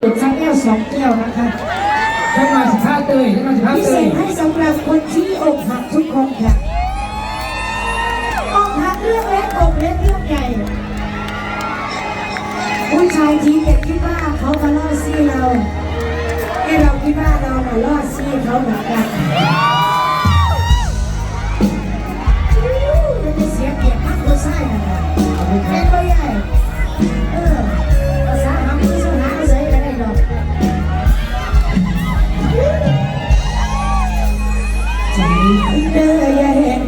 เป็นสักแก้วสองแก้วนะคะขึ้นมาสิบห้าเตยขึ้นมาสิบห้าพิเตเศยษให้สำหรับคนที่อกหักทุกคนค่ะ อกหักเรื่องเล็กอกเล็กเรื่องใหญ่ผู้ชายทีเด็กที่ว่าเขาจะล่อซี่เราให้เราคิดว่าเราน่ะล่อซี่เขาเหมือนกัน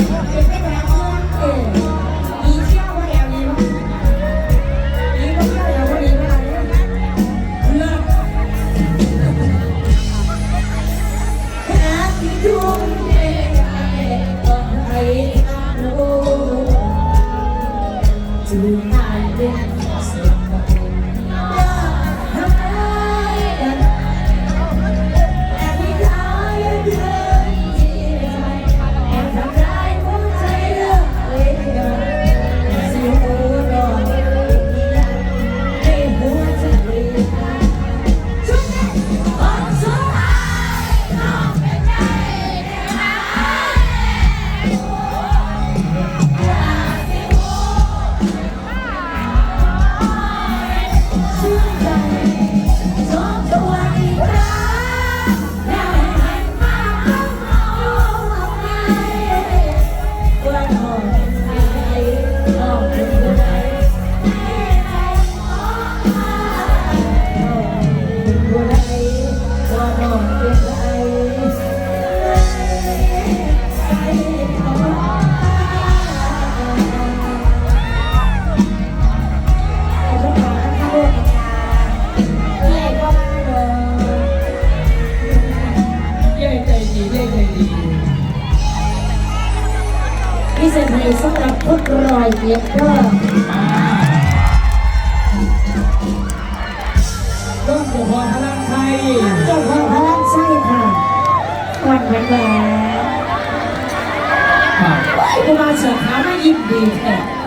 Yeah. ศษดีสำหรับทุกรอยเย็เพิ่มต้นหังไทยเจ้าพ่อพลังไส้ค่ะวันแหวนแหวนครูมาเสือขาไม่ยินดีแท้